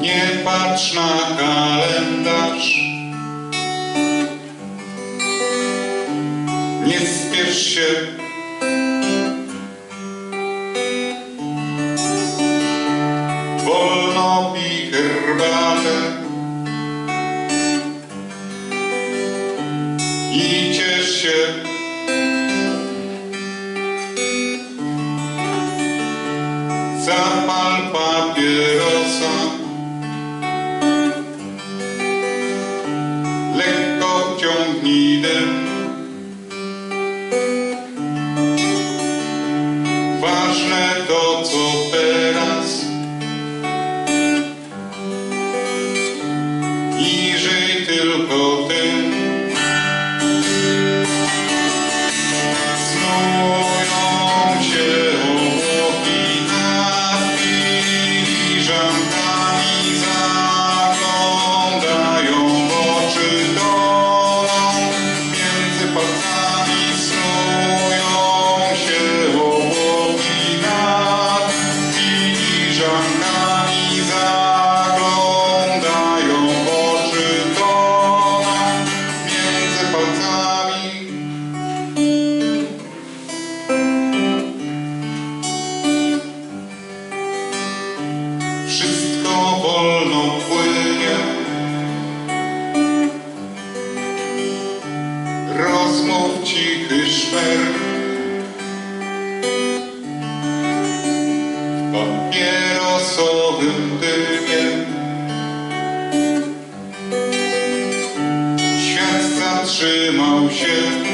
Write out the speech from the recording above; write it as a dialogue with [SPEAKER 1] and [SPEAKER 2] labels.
[SPEAKER 1] Nie patrz na kalendarz. Nie spiesz się. Wolno pij herbatę. I ciesz się. Zapal papierosa. Dym. Ważne to, co teraz. I żyj tylko wolno płynie. Rozmów cichy szmer. W papierosowym dymie. Świat zatrzymał się.